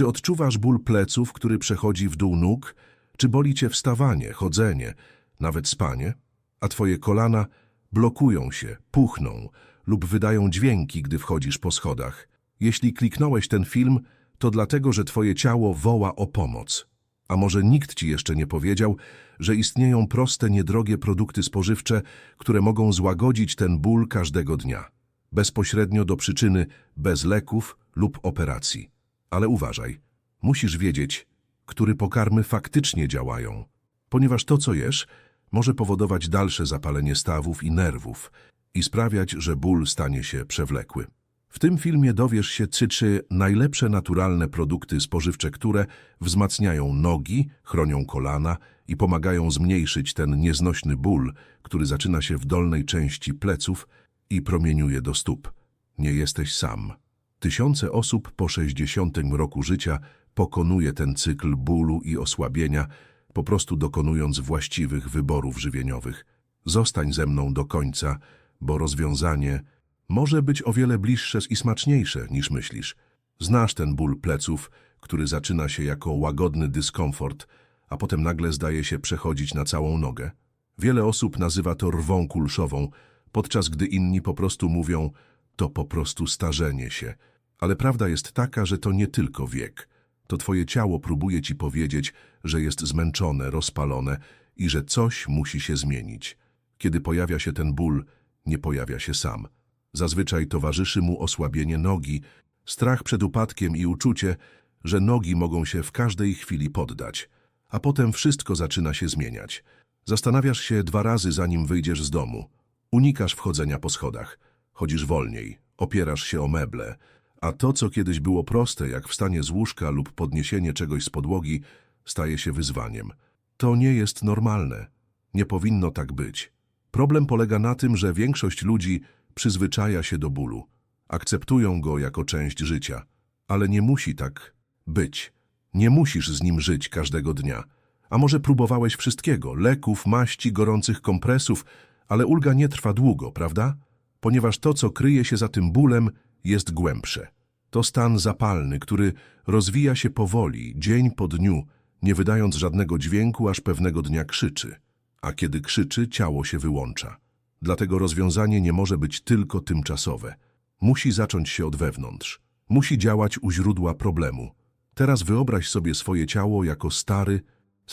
Czy odczuwasz ból pleców, który przechodzi w dół nóg? Czy boli cię wstawanie, chodzenie, nawet spanie? A twoje kolana blokują się, puchną lub wydają dźwięki, gdy wchodzisz po schodach. Jeśli kliknąłeś ten film, to dlatego, że twoje ciało woła o pomoc. A może nikt ci jeszcze nie powiedział, że istnieją proste, niedrogie produkty spożywcze, które mogą złagodzić ten ból każdego dnia. Bezpośrednio do przyczyny, bez leków lub operacji. Ale uważaj, musisz wiedzieć, które pokarmy faktycznie działają, ponieważ to, co jesz, może powodować dalsze zapalenie stawów i nerwów i sprawiać, że ból stanie się przewlekły. W tym filmie dowiesz się, czy najlepsze naturalne produkty spożywcze, które wzmacniają nogi, chronią kolana i pomagają zmniejszyć ten nieznośny ból, który zaczyna się w dolnej części pleców i promieniuje do stóp. Nie jesteś sam. Tysiące osób po 60 roku życia pokonuje ten cykl bólu i osłabienia, po prostu dokonując właściwych wyborów żywieniowych. Zostań ze mną do końca, bo rozwiązanie może być o wiele bliższe i smaczniejsze niż myślisz. Znasz ten ból pleców, który zaczyna się jako łagodny dyskomfort, a potem nagle zdaje się przechodzić na całą nogę. Wiele osób nazywa to rwą kulszową, podczas gdy inni po prostu mówią, to po prostu starzenie się. Ale prawda jest taka, że to nie tylko wiek. To twoje ciało próbuje ci powiedzieć, że jest zmęczone, rozpalone i że coś musi się zmienić. Kiedy pojawia się ten ból, nie pojawia się sam. Zazwyczaj towarzyszy mu osłabienie nogi, strach przed upadkiem i uczucie, że nogi mogą się w każdej chwili poddać. A potem wszystko zaczyna się zmieniać. Zastanawiasz się dwa razy, zanim wyjdziesz z domu. Unikasz wchodzenia po schodach. Chodzisz wolniej, opierasz się o meble, a to, co kiedyś było proste, jak wstanie z łóżka lub podniesienie czegoś z podłogi, staje się wyzwaniem. To nie jest normalne. Nie powinno tak być. Problem polega na tym, że większość ludzi przyzwyczaja się do bólu. Akceptują go jako część życia. Ale nie musi tak być. Nie musisz z nim żyć każdego dnia. A może próbowałeś wszystkiego, leków, maści, gorących kompresów, ale ulga nie trwa długo, prawda? Ponieważ to, co kryje się za tym bólem, jest głębsze. To stan zapalny, który rozwija się powoli, dzień po dniu, nie wydając żadnego dźwięku, aż pewnego dnia krzyczy. A kiedy krzyczy, ciało się wyłącza. Dlatego rozwiązanie nie może być tylko tymczasowe. Musi zacząć się od wewnątrz. Musi działać u źródła problemu. Teraz wyobraź sobie swoje ciało jako stary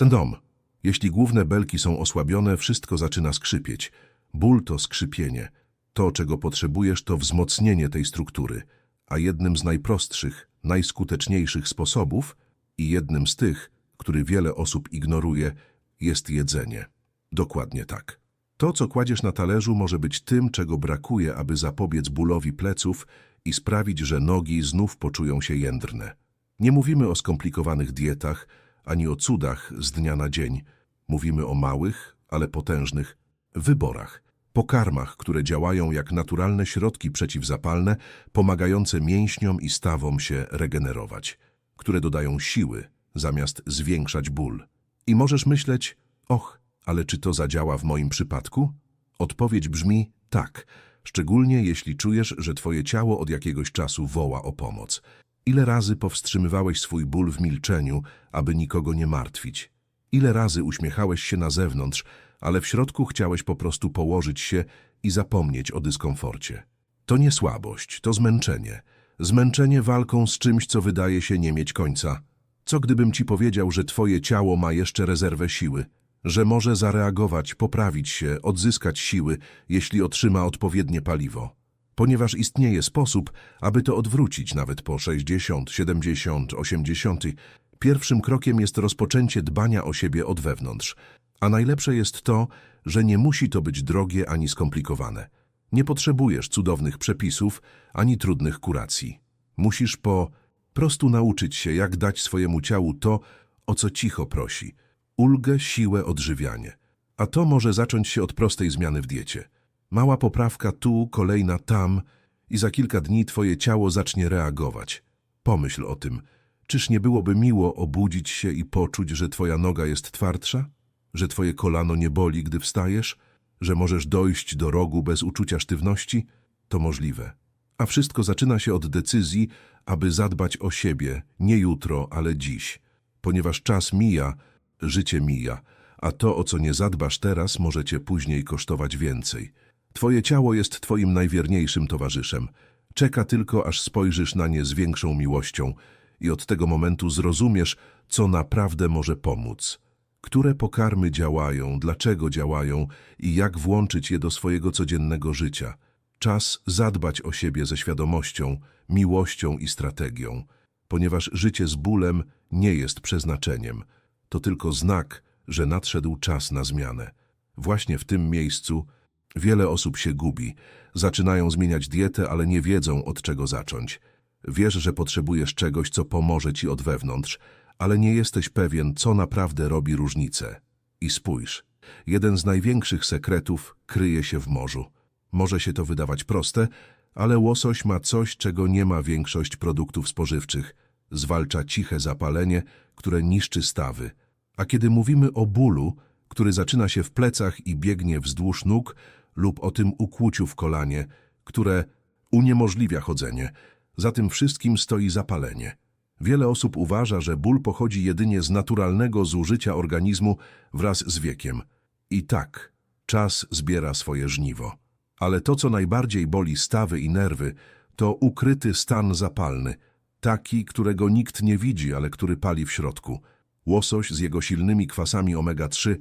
dom. Jeśli główne belki są osłabione, wszystko zaczyna skrzypieć. Ból to skrzypienie. To, czego potrzebujesz, to wzmocnienie tej struktury. A jednym z najprostszych, najskuteczniejszych sposobów i jednym z tych, który wiele osób ignoruje, jest jedzenie. Dokładnie tak. To, co kładziesz na talerzu, może być tym, czego brakuje, aby zapobiec bólowi pleców i sprawić, że nogi znów poczują się jędrne. Nie mówimy o skomplikowanych dietach, ani o cudach z dnia na dzień. Mówimy o małych, ale potężnych wyborach. Pokarmach, które działają jak naturalne środki przeciwzapalne, pomagające mięśniom i stawom się regenerować, które dodają siły, zamiast zwiększać ból. I możesz myśleć, och, ale czy to zadziała w moim przypadku? Odpowiedź brzmi tak, szczególnie jeśli czujesz, że twoje ciało od jakiegoś czasu woła o pomoc. Ile razy powstrzymywałeś swój ból w milczeniu, aby nikogo nie martwić? Ile razy uśmiechałeś się na zewnątrz, ale w środku chciałeś po prostu położyć się i zapomnieć o dyskomforcie? To nie słabość, to zmęczenie. Zmęczenie walką z czymś, co wydaje się nie mieć końca. Co gdybym ci powiedział, że twoje ciało ma jeszcze rezerwę siły? że może zareagować, poprawić się, odzyskać siły, jeśli otrzyma odpowiednie paliwo. Ponieważ istnieje sposób, aby to odwrócić nawet po 60, 70, 80. Pierwszym krokiem jest rozpoczęcie dbania o siebie od wewnątrz. A najlepsze jest to, że nie musi to być drogie ani skomplikowane. Nie potrzebujesz cudownych przepisów ani trudnych kuracji. Musisz po prostu nauczyć się, jak dać swojemu ciału to, o co cicho prosi – ulgę, siłę, odżywianie. A to może zacząć się od prostej zmiany w diecie. Mała poprawka tu, kolejna tam i za kilka dni twoje ciało zacznie reagować. Pomyśl o tym. Czyż nie byłoby miło obudzić się i poczuć, że twoja noga jest twardsza? Że twoje kolano nie boli, gdy wstajesz? Że możesz dojść do rogu bez uczucia sztywności? To możliwe. A wszystko zaczyna się od decyzji, aby zadbać o siebie, nie jutro, ale dziś. Ponieważ czas mija, życie mija, a to, o co nie zadbasz teraz, może cię później kosztować więcej. Twoje ciało jest twoim najwierniejszym towarzyszem. Czeka tylko, aż spojrzysz na nie z większą miłością i od tego momentu zrozumiesz, co naprawdę może pomóc. Które pokarmy działają, dlaczego działają i jak włączyć je do swojego codziennego życia. Czas zadbać o siebie ze świadomością, miłością i strategią, ponieważ życie z bólem nie jest przeznaczeniem. To tylko znak, że nadszedł czas na zmianę. Właśnie w tym miejscu wiele osób się gubi. Zaczynają zmieniać dietę, ale nie wiedzą od czego zacząć. Wiesz, że potrzebujesz czegoś, co pomoże ci od wewnątrz, ale nie jesteś pewien, co naprawdę robi różnicę. I spójrz, jeden z największych sekretów kryje się w morzu. Może się to wydawać proste, ale łosoś ma coś, czego nie ma większość produktów spożywczych. Zwalcza ciche zapalenie, które niszczy stawy. A kiedy mówimy o bólu, który zaczyna się w plecach i biegnie wzdłuż nóg, lub o tym ukłuciu w kolanie, które uniemożliwia chodzenie, za tym wszystkim stoi zapalenie. Wiele osób uważa, że ból pochodzi jedynie z naturalnego zużycia organizmu wraz z wiekiem. I tak, czas zbiera swoje żniwo. Ale to, co najbardziej boli stawy i nerwy, to ukryty stan zapalny, taki, którego nikt nie widzi, ale który pali w środku. Łosoś z jego silnymi kwasami omega-3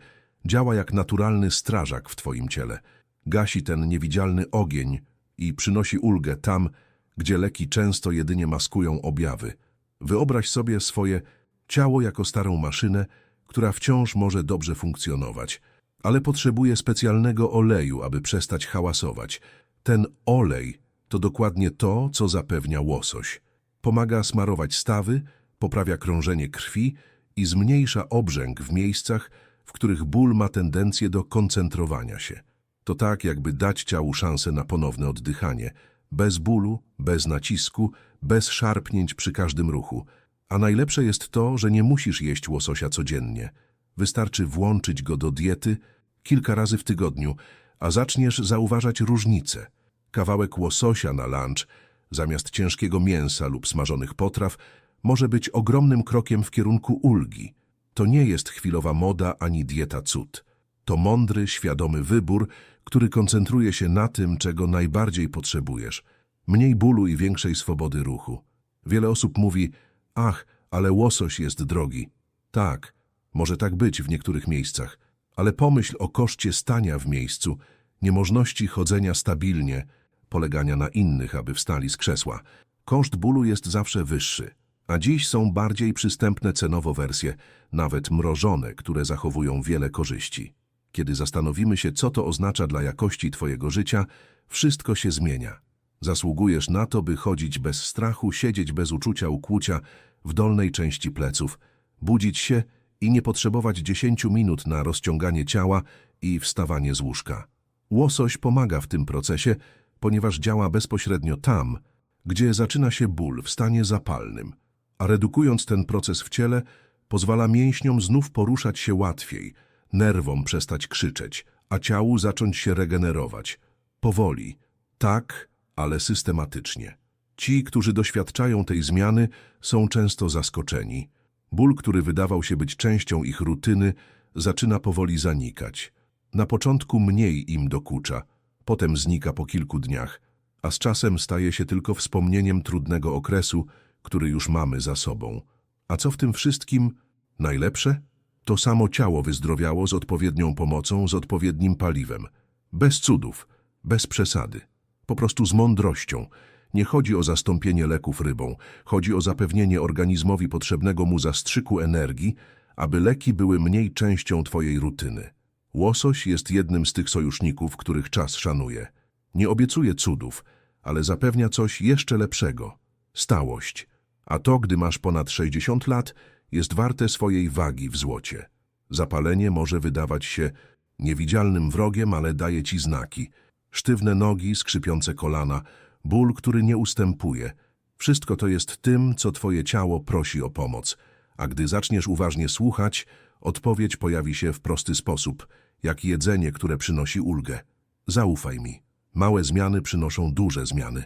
działa jak naturalny strażak w twoim ciele. Gasi ten niewidzialny ogień i przynosi ulgę tam, gdzie leki często jedynie maskują objawy. Wyobraź sobie swoje ciało jako starą maszynę, która wciąż może dobrze funkcjonować, ale potrzebuje specjalnego oleju, aby przestać hałasować. Ten olej to dokładnie to, co zapewnia łosoś. Pomaga smarować stawy, poprawia krążenie krwi i zmniejsza obrzęk w miejscach, w których ból ma tendencję do koncentrowania się. To tak, jakby dać ciału szansę na ponowne oddychanie, bez bólu, bez nacisku, bez szarpnięć przy każdym ruchu. A najlepsze jest to, że nie musisz jeść łososia codziennie. Wystarczy włączyć go do diety kilka razy w tygodniu, a zaczniesz zauważać różnice. Kawałek łososia na lunch, zamiast ciężkiego mięsa lub smażonych potraw, może być ogromnym krokiem w kierunku ulgi. To nie jest chwilowa moda ani dieta cud. To mądry, świadomy wybór, który koncentruje się na tym, czego najbardziej potrzebujesz. Mniej bólu i większej swobody ruchu. Wiele osób mówi, ach, ale łosoś jest drogi. Tak, może tak być w niektórych miejscach, ale pomyśl o koszcie stania w miejscu, niemożności chodzenia stabilnie, polegania na innych, aby wstali z krzesła. Koszt bólu jest zawsze wyższy. A dziś są bardziej przystępne cenowo wersje, nawet mrożone, które zachowują wiele korzyści. Kiedy zastanowimy się, co to oznacza dla jakości Twojego życia, wszystko się zmienia. Zasługujesz na to, by chodzić bez strachu, siedzieć bez uczucia ukłucia w dolnej części pleców, budzić się i nie potrzebować 10 minut na rozciąganie ciała i wstawanie z łóżka. Łosoś pomaga w tym procesie, ponieważ działa bezpośrednio tam, gdzie zaczyna się ból w stanie zapalnym, a redukując ten proces w ciele, pozwala mięśniom znów poruszać się łatwiej, nerwom przestać krzyczeć, a ciału zacząć się regenerować. Powoli, tak, ale systematycznie. Ci, którzy doświadczają tej zmiany, są często zaskoczeni. Ból, który wydawał się być częścią ich rutyny, zaczyna powoli zanikać. Na początku mniej im dokucza, potem znika po kilku dniach, a z czasem staje się tylko wspomnieniem trudnego okresu, który już mamy za sobą. A co w tym wszystkim najlepsze? To samo ciało wyzdrowiało z odpowiednią pomocą, z odpowiednim paliwem. Bez cudów, bez przesady. Po prostu z mądrością. Nie chodzi o zastąpienie leków rybą. Chodzi o zapewnienie organizmowi potrzebnego mu zastrzyku energii, aby leki były mniej częścią twojej rutyny. Łosoś jest jednym z tych sojuszników, których czas szanuje. Nie obiecuje cudów, ale zapewnia coś jeszcze lepszego. Stałość. A to, gdy masz ponad 60 lat, jest warte swojej wagi w złocie. Zapalenie może wydawać się niewidzialnym wrogiem, ale daje ci znaki. Sztywne nogi, skrzypiące kolana, ból, który nie ustępuje. Wszystko to jest tym, co twoje ciało prosi o pomoc. A gdy zaczniesz uważnie słuchać, odpowiedź pojawi się w prosty sposób, jak jedzenie, które przynosi ulgę. Zaufaj mi. Małe zmiany przynoszą duże zmiany.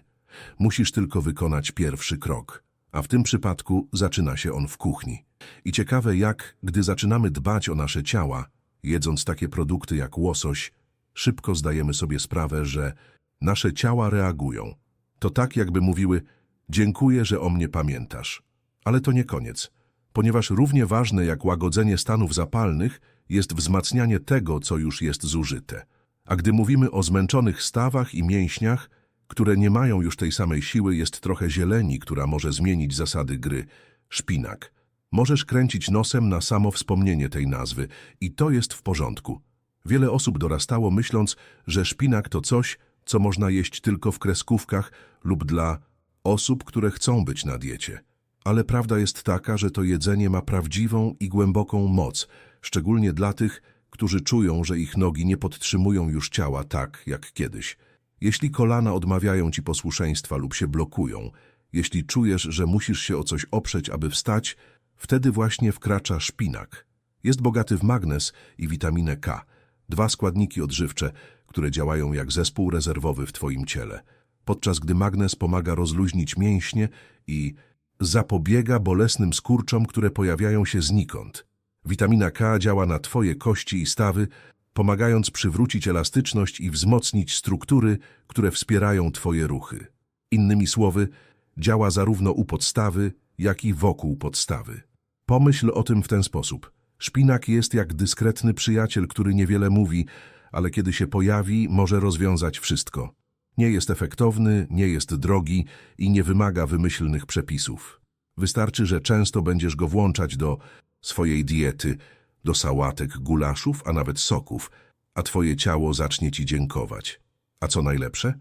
Musisz tylko wykonać pierwszy krok. a w tym przypadku zaczyna się on w kuchni. I ciekawe jak, gdy zaczynamy dbać o nasze ciała, jedząc takie produkty jak łosoś, szybko zdajemy sobie sprawę, że nasze ciała reagują. To tak, jakby mówiły: Dziękuję, że o mnie pamiętasz. Ale to nie koniec, ponieważ równie ważne jak łagodzenie stanów zapalnych jest wzmacnianie tego, co już jest zużyte. A gdy mówimy o zmęczonych stawach i mięśniach, które nie mają już tej samej siły, jest trochę zieleni, która może zmienić zasady gry. Szpinak. Możesz kręcić nosem na samo wspomnienie tej nazwy i to jest w porządku. Wiele osób dorastało myśląc, że szpinak to coś, co można jeść tylko w kreskówkach lub dla osób, które chcą być na diecie. Ale prawda jest taka, że to jedzenie ma prawdziwą i głęboką moc, szczególnie dla tych, którzy czują, że ich nogi nie podtrzymują już ciała tak, jak kiedyś. Jeśli kolana odmawiają ci posłuszeństwa lub się blokują, jeśli czujesz, że musisz się o coś oprzeć, aby wstać, wtedy właśnie wkracza szpinak. Jest bogaty w magnez i witaminę K, dwa składniki odżywcze, które działają jak zespół rezerwowy w twoim ciele, podczas gdy magnez pomaga rozluźnić mięśnie i zapobiega bolesnym skurczom, które pojawiają się znikąd. Witamina K działa na twoje kości i stawy, pomagając przywrócić elastyczność i wzmocnić struktury, które wspierają twoje ruchy. Innymi słowy, działa zarówno u podstawy, jak i wokół podstawy. Pomyśl o tym w ten sposób. Szpinak jest jak dyskretny przyjaciel, który niewiele mówi, ale kiedy się pojawi, może rozwiązać wszystko. Nie jest efektowny, nie jest drogi i nie wymaga wymyślnych przepisów. Wystarczy, że często będziesz go włączać do swojej diety, do sałatek, gulaszów, a nawet soków, a twoje ciało zacznie ci dziękować. A co najlepsze?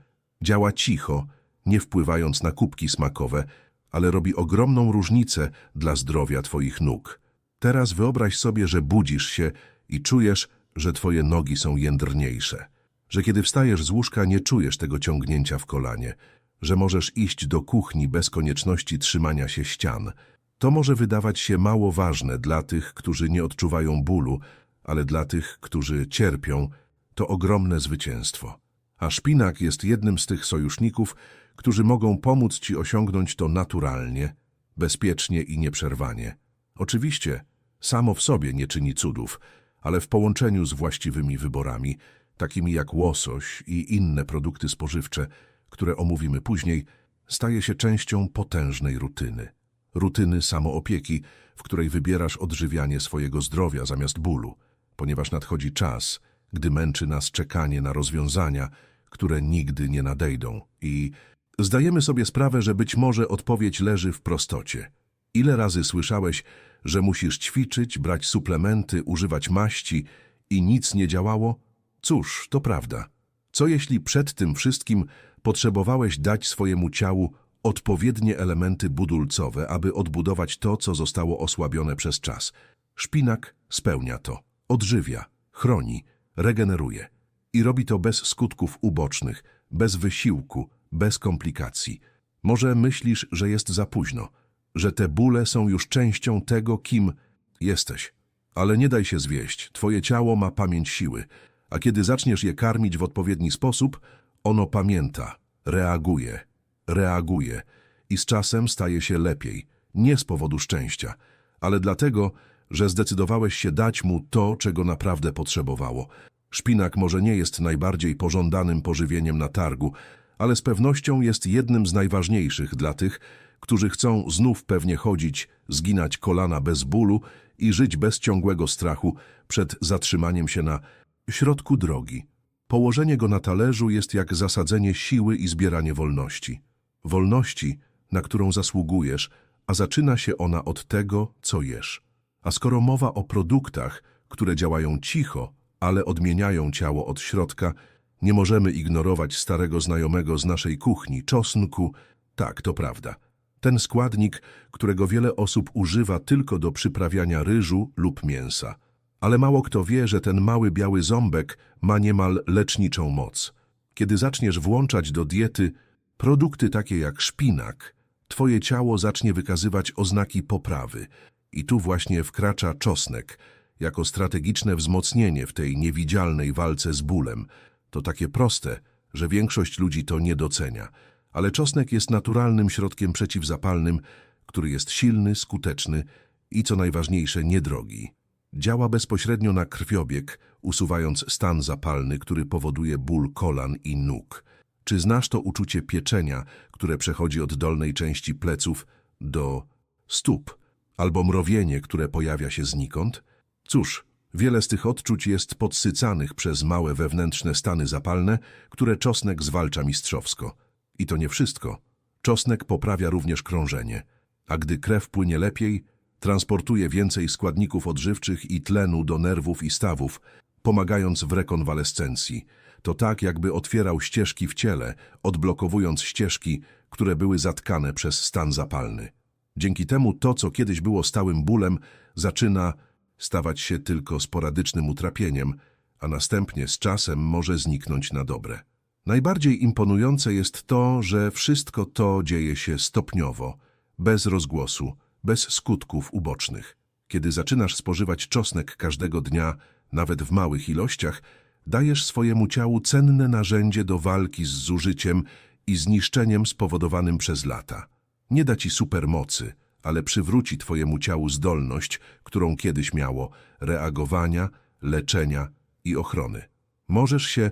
Działa cicho, nie wpływając na kubki smakowe, ale robi ogromną różnicę dla zdrowia twoich nóg. Teraz wyobraź sobie, że budzisz się i czujesz, że twoje nogi są jędrniejsze, że kiedy wstajesz z łóżka nie czujesz tego ciągnięcia w kolanie, że możesz iść do kuchni bez konieczności trzymania się ścian. To może wydawać się mało ważne dla tych, którzy nie odczuwają bólu, ale dla tych, którzy cierpią, to ogromne zwycięstwo. A szpinak jest jednym z tych sojuszników, którzy mogą pomóc ci osiągnąć to naturalnie, bezpiecznie i nieprzerwanie. Oczywiście, samo w sobie nie czyni cudów, ale w połączeniu z właściwymi wyborami, takimi jak łosoś i inne produkty spożywcze, które omówimy później, staje się częścią potężnej rutyny. Rutyny samoopieki, w której wybierasz odżywianie swojego zdrowia zamiast bólu, ponieważ nadchodzi czas, gdy męczy nas czekanie na rozwiązania, które nigdy nie nadejdą i zdajemy sobie sprawę, że być może odpowiedź leży w prostocie. Ile razy słyszałeś, że musisz ćwiczyć, brać suplementy, używać maści i nic nie działało? Cóż, to prawda. Co jeśli przed tym wszystkim potrzebowałeś dać swojemu ciału odpowiednie elementy budulcowe, aby odbudować to, co zostało osłabione przez czas? Szpinak spełnia to, odżywia, chroni, regeneruje i robi to bez skutków ubocznych, bez wysiłku, bez komplikacji. Może myślisz, że jest za późno, że te bóle są już częścią tego, kim jesteś. Ale nie daj się zwieść, twoje ciało ma pamięć siły, a kiedy zaczniesz je karmić w odpowiedni sposób, ono pamięta, reaguje, reaguje i z czasem staje się lepiej, nie z powodu szczęścia, ale dlatego, że zdecydowałeś się dać mu to, czego naprawdę potrzebowało. Szpinak może nie jest najbardziej pożądanym pożywieniem na targu, ale z pewnością jest jednym z najważniejszych dla tych, którzy chcą znów pewnie chodzić, zginać kolana bez bólu i żyć bez ciągłego strachu przed zatrzymaniem się na środku drogi. Położenie go na talerzu jest jak zasadzenie siły i zbieranie wolności. Wolności, na którą zasługujesz, a zaczyna się ona od tego, co jesz. A skoro mowa o produktach, które działają cicho, ale odmieniają ciało od środka, nie możemy ignorować starego znajomego z naszej kuchni, czosnku. Tak, to prawda. Ten składnik, którego wiele osób używa tylko do przyprawiania ryżu lub mięsa. Ale mało kto wie, że ten mały biały ząbek ma niemal leczniczą moc. Kiedy zaczniesz włączać do diety produkty takie jak szpinak, twoje ciało zacznie wykazywać oznaki poprawy. I tu właśnie wkracza czosnek, jako strategiczne wzmocnienie w tej niewidzialnej walce z bólem. To takie proste, że większość ludzi to nie docenia. Ale czosnek jest naturalnym środkiem przeciwzapalnym, który jest silny, skuteczny i co najważniejsze niedrogi. Działa bezpośrednio na krwiobieg, usuwając stan zapalny, który powoduje ból kolan i nóg. Czy znasz to uczucie pieczenia, które przechodzi od dolnej części pleców do stóp, albo mrowienie, które pojawia się znikąd? Cóż, wiele z tych odczuć jest podsycanych przez małe wewnętrzne stany zapalne, które czosnek zwalcza mistrzowsko. I to nie wszystko. Czosnek poprawia również krążenie, a gdy krew płynie lepiej, transportuje więcej składników odżywczych i tlenu do nerwów i stawów, pomagając w rekonwalescencji. To tak, jakby otwierał ścieżki w ciele, odblokowując ścieżki, które były zatkane przez stan zapalny. Dzięki temu to, co kiedyś było stałym bólem, zaczyna stawać się tylko sporadycznym utrapieniem, a następnie z czasem może zniknąć na dobre. Najbardziej imponujące jest to, że wszystko to dzieje się stopniowo, bez rozgłosu, bez skutków ubocznych. Kiedy zaczynasz spożywać czosnek każdego dnia, nawet w małych ilościach, dajesz swojemu ciału cenne narzędzie do walki z zużyciem i zniszczeniem spowodowanym przez lata. Nie da ci supermocy, ale przywróci twojemu ciału zdolność, którą kiedyś miało, reagowania, leczenia i ochrony. Możesz się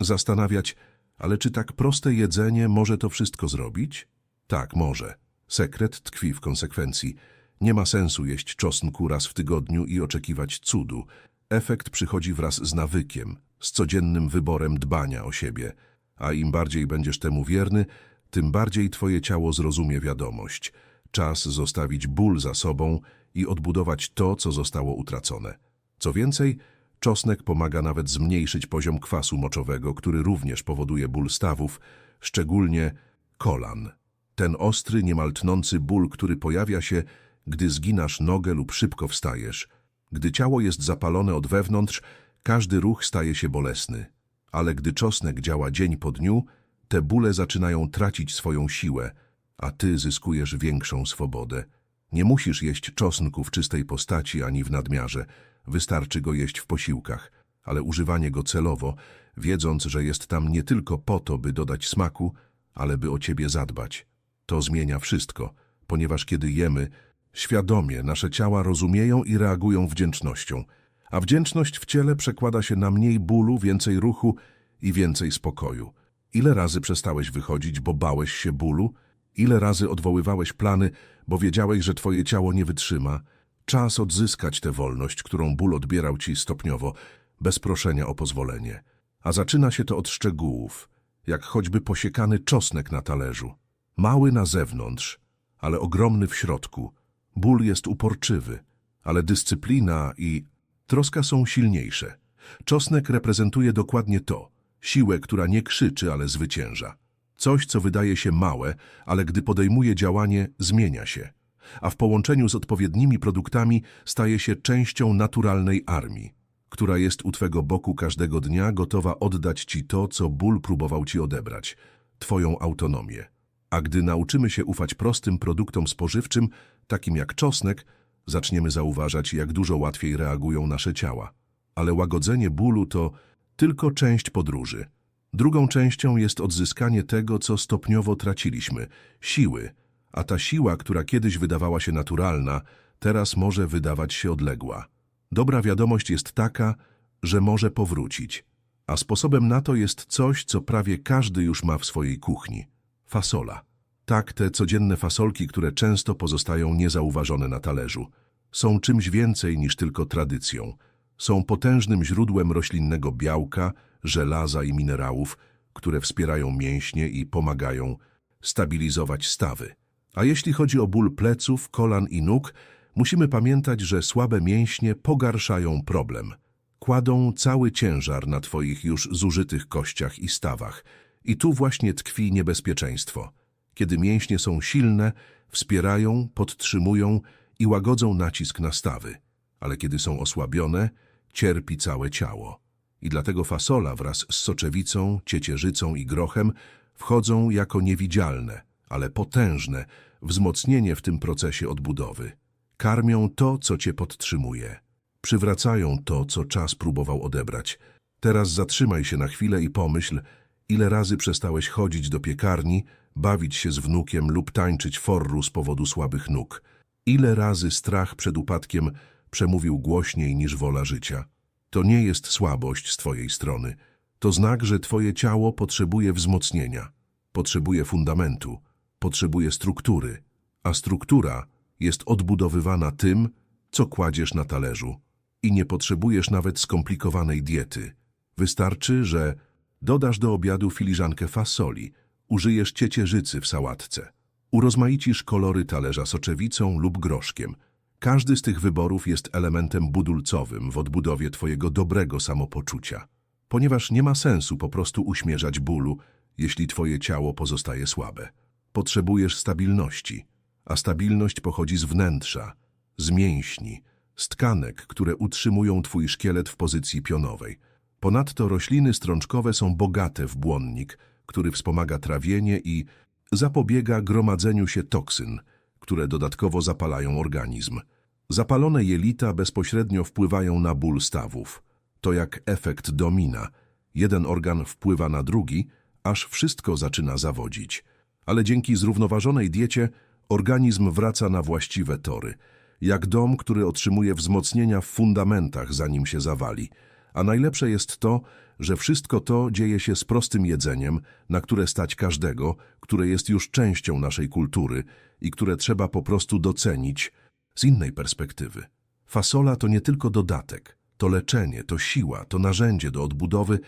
zastanawiać, ale czy tak proste jedzenie może to wszystko zrobić? Tak, może. Sekret tkwi w konsekwencji. Nie ma sensu jeść czosnku raz w tygodniu i oczekiwać cudu. Efekt przychodzi wraz z nawykiem, z codziennym wyborem dbania o siebie. A im bardziej będziesz temu wierny, tym bardziej twoje ciało zrozumie wiadomość. Czas zostawić ból za sobą i odbudować to, co zostało utracone. Co więcej, czosnek pomaga nawet zmniejszyć poziom kwasu moczowego, który również powoduje ból stawów, szczególnie kolan. Ten ostry, niemal tnący ból, który pojawia się, gdy zginasz nogę lub szybko wstajesz. Gdy ciało jest zapalone od wewnątrz, każdy ruch staje się bolesny. Ale gdy czosnek działa dzień po dniu, te bóle zaczynają tracić swoją siłę, a ty zyskujesz większą swobodę. Nie musisz jeść czosnku w czystej postaci ani w nadmiarze. Wystarczy go jeść w posiłkach, ale używanie go celowo, wiedząc, że jest tam nie tylko po to, by dodać smaku, ale by o ciebie zadbać. To zmienia wszystko, ponieważ kiedy jemy, świadomie nasze ciała rozumieją i reagują wdzięcznością, a wdzięczność w ciele przekłada się na mniej bólu, więcej ruchu i więcej spokoju. Ile razy przestałeś wychodzić, bo bałeś się bólu? Ile razy odwoływałeś plany, bo wiedziałeś, że twoje ciało nie wytrzyma? Czas odzyskać tę wolność, którą ból odbierał ci stopniowo, bez proszenia o pozwolenie. A zaczyna się to od szczegółów, jak choćby posiekany czosnek na talerzu. Mały na zewnątrz, ale ogromny w środku. Ból jest uporczywy, ale dyscyplina i troska są silniejsze. Czosnek reprezentuje dokładnie to, siłę, która nie krzyczy, ale zwycięża. Coś, co wydaje się małe, ale gdy podejmuje działanie, zmienia się. A w połączeniu z odpowiednimi produktami staje się częścią naturalnej armii, która jest u twego boku każdego dnia gotowa oddać ci to, co ból próbował ci odebrać, twoją autonomię. A gdy nauczymy się ufać prostym produktom spożywczym, takim jak czosnek, zaczniemy zauważać, jak dużo łatwiej reagują nasze ciała. Ale łagodzenie bólu to tylko część podróży. Drugą częścią jest odzyskanie tego, co stopniowo traciliśmy siły, a ta siła, która kiedyś wydawała się naturalna, teraz może wydawać się odległa. Dobra wiadomość jest taka, że może powrócić, a sposobem na to jest coś, co prawie każdy już ma w swojej kuchni fasola. Tak, te codzienne fasolki, które często pozostają niezauważone na talerzu, są czymś więcej niż tylko tradycją. Są potężnym źródłem roślinnego białka, żelaza i minerałów, które wspierają mięśnie i pomagają stabilizować stawy. A jeśli chodzi o ból pleców, kolan i nóg, musimy pamiętać, że słabe mięśnie pogarszają problem. Kładą cały ciężar na Twoich już zużytych kościach i stawach. I tu właśnie tkwi niebezpieczeństwo. Kiedy mięśnie są silne, wspierają, podtrzymują i łagodzą nacisk na stawy. Ale kiedy są osłabione, cierpi całe ciało. I dlatego fasola wraz z soczewicą, ciecierzycą i grochem wchodzą jako niewidzialne, ale potężne wzmocnienie w tym procesie odbudowy. Karmią to, co cię podtrzymuje. Przywracają to, co czas próbował odebrać. Teraz zatrzymaj się na chwilę i pomyśl, ile razy przestałeś chodzić do piekarni, bawić się z wnukiem lub tańczyć forru z powodu słabych nóg. Ile razy strach przed upadkiem przemówił głośniej niż wola życia. To nie jest słabość z twojej strony. To znak, że twoje ciało potrzebuje wzmocnienia, potrzebuje fundamentu, potrzebuje struktury, a struktura jest odbudowywana tym, co kładziesz na talerzu. I nie potrzebujesz nawet skomplikowanej diety. Wystarczy, że dodasz do obiadu filiżankę fasoli, użyjesz ciecierzycy w sałatce, urozmaicisz kolory talerza soczewicą lub groszkiem. Każdy z tych wyborów jest elementem budulcowym w odbudowie twojego dobrego samopoczucia, ponieważ nie ma sensu po prostu uśmierzać bólu, jeśli twoje ciało pozostaje słabe. Potrzebujesz stabilności, a stabilność pochodzi z wnętrza, z mięśni, z tkanek, które utrzymują twój szkielet w pozycji pionowej. Ponadto rośliny strączkowe są bogate w błonnik, który wspomaga trawienie i zapobiega gromadzeniu się toksyn, które dodatkowo zapalają organizm. Zapalone jelita bezpośrednio wpływają na ból stawów. To jak efekt domina. Jeden organ wpływa na drugi, aż wszystko zaczyna zawodzić. Ale dzięki zrównoważonej diecie organizm wraca na właściwe tory. Jak dom, który otrzymuje wzmocnienia w fundamentach, zanim się zawali. A najlepsze jest to, że wszystko to dzieje się z prostym jedzeniem, na które stać każdego, które jest już częścią naszej kultury i które trzeba po prostu docenić z innej perspektywy. Fasola to nie tylko dodatek, to leczenie, to siła, to narzędzie do odbudowy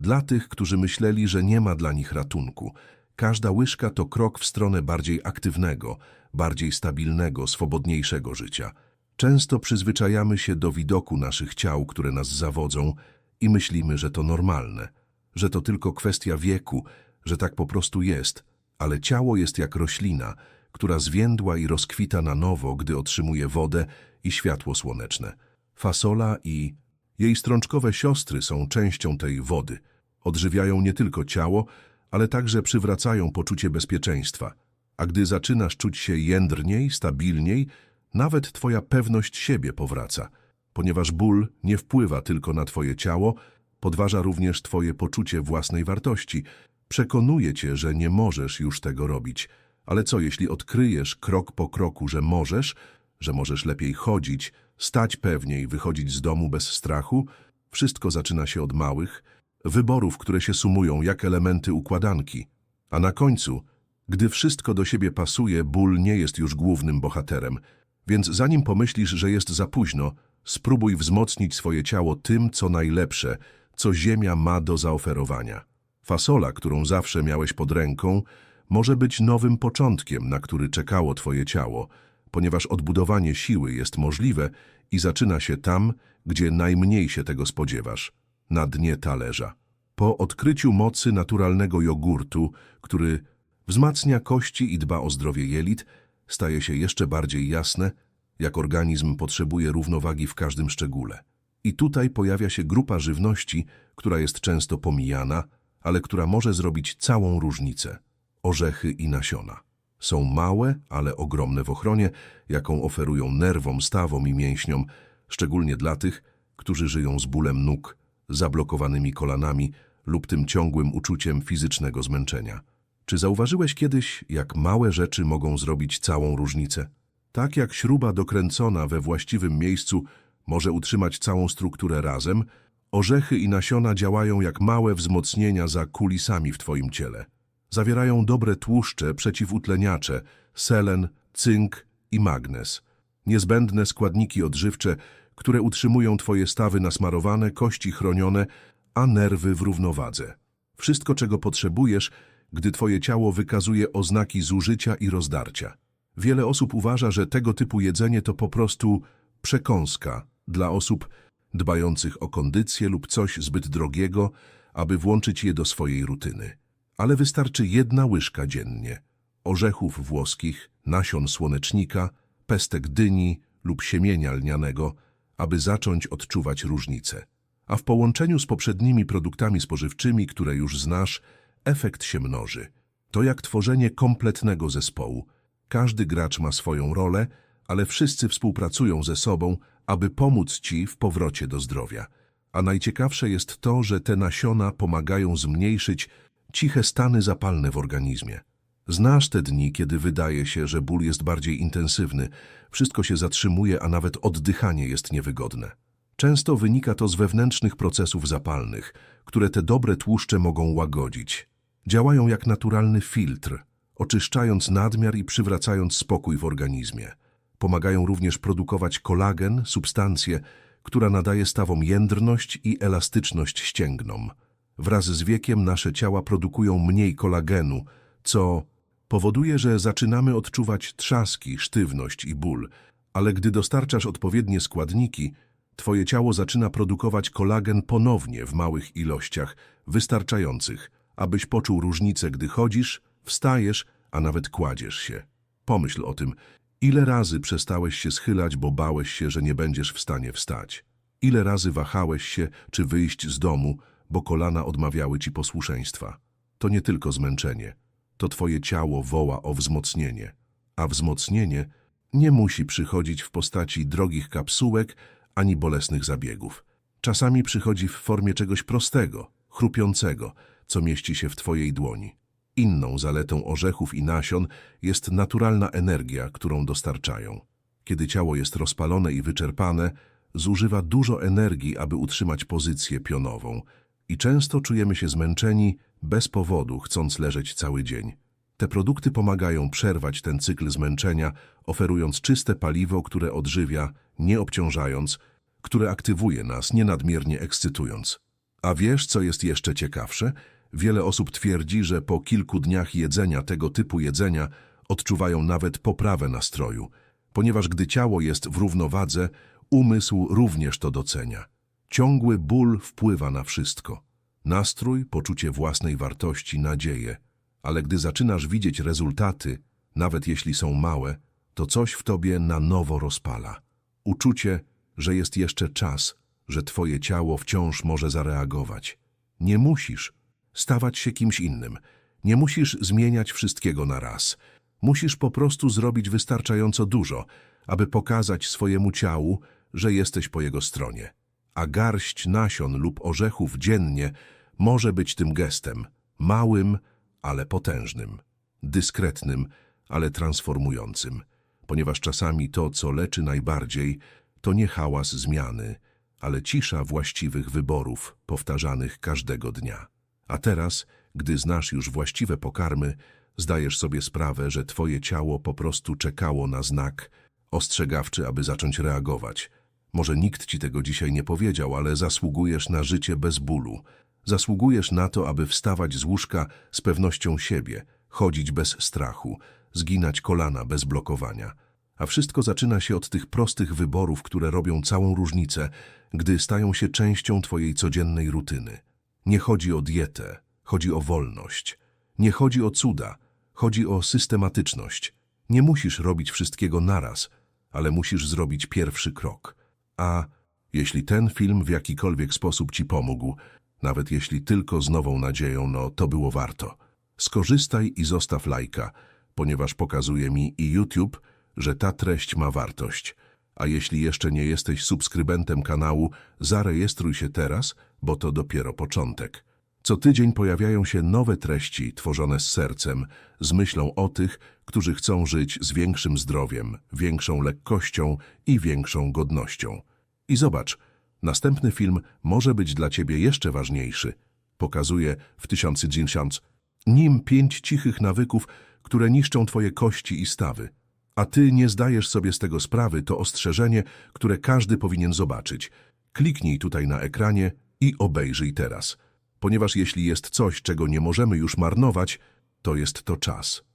dla tych, którzy myśleli, że nie ma dla nich ratunku. Każda łyżka to krok w stronę bardziej aktywnego, bardziej stabilnego, swobodniejszego życia. Często przyzwyczajamy się do widoku naszych ciał, które nas zawodzą i myślimy, że to normalne, że to tylko kwestia wieku, że tak po prostu jest, ale ciało jest jak roślina, która zwiędła i rozkwita na nowo, gdy otrzymuje wodę i światło słoneczne. Fasola i jej strączkowe siostry są częścią tej wody. Odżywiają nie tylko ciało, ale także przywracają poczucie bezpieczeństwa. A gdy zaczynasz czuć się jędrniej, stabilniej, nawet twoja pewność siebie powraca, ponieważ ból nie wpływa tylko na twoje ciało, podważa również twoje poczucie własnej wartości. Przekonuje cię, że nie możesz już tego robić. Ale co, jeśli odkryjesz krok po kroku, że możesz, że możesz lepiej chodzić, stać pewniej, wychodzić z domu bez strachu? Wszystko zaczyna się od małych wyborów, które się sumują jak elementy układanki. A na końcu, gdy wszystko do siebie pasuje, ból nie jest już głównym bohaterem. Więc zanim pomyślisz, że jest za późno, spróbuj wzmocnić swoje ciało tym, co najlepsze, co ziemia ma do zaoferowania. Fasola, którą zawsze miałeś pod ręką, może być nowym początkiem, na który czekało twoje ciało, ponieważ odbudowanie siły jest możliwe i zaczyna się tam, gdzie najmniej się tego spodziewasz, na dnie talerza. Po odkryciu mocy naturalnego jogurtu, który wzmacnia kości i dba o zdrowie jelit, staje się jeszcze bardziej jasne, jak organizm potrzebuje równowagi w każdym szczególe. I tutaj pojawia się grupa żywności, która jest często pomijana, ale która może zrobić całą różnicę. Orzechy i nasiona. Są małe, ale ogromne w ochronie, jaką oferują nerwom, stawom i mięśniom, szczególnie dla tych, którzy żyją z bólem nóg, zablokowanymi kolanami lub tym ciągłym uczuciem fizycznego zmęczenia. Czy zauważyłeś kiedyś, jak małe rzeczy mogą zrobić całą różnicę? Tak jak śruba dokręcona we właściwym miejscu może utrzymać całą strukturę razem, orzechy i nasiona działają jak małe wzmocnienia za kulisami w Twoim ciele. Zawierają dobre tłuszcze, przeciwutleniacze, selen, cynk i magnez. Niezbędne składniki odżywcze, które utrzymują Twoje stawy nasmarowane, kości chronione, a nerwy w równowadze. Wszystko, czego potrzebujesz, gdy Twoje ciało wykazuje oznaki zużycia i rozdarcia. Wiele osób uważa, że tego typu jedzenie to po prostu przekąska dla osób dbających o kondycję lub coś zbyt drogiego, aby włączyć je do swojej rutyny. Ale wystarczy jedna łyżka dziennie orzechów włoskich, nasion słonecznika, pestek dyni lub siemienia lnianego, aby zacząć odczuwać różnicę. A w połączeniu z poprzednimi produktami spożywczymi, które już znasz, efekt się mnoży. To jak tworzenie kompletnego zespołu. Każdy gracz ma swoją rolę, ale wszyscy współpracują ze sobą, aby pomóc ci w powrocie do zdrowia. A najciekawsze jest to, że te nasiona pomagają zmniejszyć ciche stany zapalne w organizmie. Znasz te dni, kiedy wydaje się, że ból jest bardziej intensywny, wszystko się zatrzymuje, a nawet oddychanie jest niewygodne. Często wynika to z wewnętrznych procesów zapalnych, które te dobre tłuszcze mogą łagodzić. Działają jak naturalny filtr, oczyszczając nadmiar i przywracając spokój w organizmie. Pomagają również produkować kolagen, substancję, która nadaje stawom jędrność i elastyczność ścięgnom. Wraz z wiekiem nasze ciała produkują mniej kolagenu, co powoduje, że zaczynamy odczuwać trzaski, sztywność i ból, ale gdy dostarczasz odpowiednie składniki, twoje ciało zaczyna produkować kolagen ponownie w małych ilościach, wystarczających, abyś poczuł różnicę, gdy chodzisz, wstajesz, a nawet kładziesz się. Pomyśl o tym, ile razy przestałeś się schylać, bo bałeś się, że nie będziesz w stanie wstać. Ile razy wahałeś się, czy wyjść z domu, bo kolana odmawiały ci posłuszeństwa. To nie tylko zmęczenie, to twoje ciało woła o wzmocnienie. A wzmocnienie nie musi przychodzić w postaci drogich kapsułek ani bolesnych zabiegów. Czasami przychodzi w formie czegoś prostego, chrupiącego, co mieści się w twojej dłoni. Inną zaletą orzechów i nasion jest naturalna energia, którą dostarczają. Kiedy ciało jest rozpalone i wyczerpane, zużywa dużo energii, aby utrzymać pozycję pionową i często czujemy się zmęczeni bez powodu, chcąc leżeć cały dzień. Te produkty pomagają przerwać ten cykl zmęczenia, oferując czyste paliwo, które odżywia, nie obciążając, które aktywuje nas, nie nadmiernie ekscytując. A wiesz, co jest jeszcze ciekawsze? Wiele osób twierdzi, że po kilku dniach jedzenia tego typu jedzenia odczuwają nawet poprawę nastroju, ponieważ gdy ciało jest w równowadze, umysł również to docenia. Ciągły ból wpływa na wszystko. Nastrój, poczucie własnej wartości, nadzieję. Ale gdy zaczynasz widzieć rezultaty, nawet jeśli są małe, to coś w tobie na nowo rozpala. Uczucie, że jest jeszcze czas, że twoje ciało wciąż może zareagować. Nie musisz stawać się kimś innym. Nie musisz zmieniać wszystkiego na raz. Musisz po prostu zrobić wystarczająco dużo, aby pokazać swojemu ciału, że jesteś po jego stronie. A garść nasion lub orzechów dziennie może być tym gestem, małym, ale potężnym, dyskretnym, ale transformującym, ponieważ czasami to, co leczy najbardziej, to nie hałas zmiany, ale cisza właściwych wyborów, powtarzanych każdego dnia. A teraz, gdy znasz już właściwe pokarmy, zdajesz sobie sprawę, że twoje ciało po prostu czekało na znak ostrzegawczy, aby zacząć reagować. Może nikt ci tego dzisiaj nie powiedział, ale zasługujesz na życie bez bólu. Zasługujesz na to, aby wstawać z łóżka z pewnością siebie, chodzić bez strachu, zginać kolana bez blokowania. A wszystko zaczyna się od tych prostych wyborów, które robią całą różnicę, gdy stają się częścią twojej codziennej rutyny. Nie chodzi o dietę, chodzi o wolność. Nie chodzi o cuda, chodzi o systematyczność. Nie musisz robić wszystkiego naraz, ale musisz zrobić pierwszy krok. A jeśli ten film w jakikolwiek sposób ci pomógł, nawet jeśli tylko z nową nadzieją, no to było warto. Skorzystaj i zostaw lajka, ponieważ pokazuje mi i YouTube, że ta treść ma wartość. A jeśli jeszcze nie jesteś subskrybentem kanału, zarejestruj się teraz, bo to dopiero początek. Co tydzień pojawiają się nowe treści tworzone z sercem, z myślą o tych, którzy chcą żyć z większym zdrowiem, większą lekkością i większą godnością. I zobacz, następny film może być dla ciebie jeszcze ważniejszy. Pokazuje w 1090 nim pięć cichych nawyków, które niszczą twoje kości i stawy. A ty nie zdajesz sobie z tego sprawy, to ostrzeżenie, które każdy powinien zobaczyć. Kliknij tutaj na ekranie i obejrzyj teraz. Ponieważ jeśli jest coś, czego nie możemy już marnować, to jest to czas.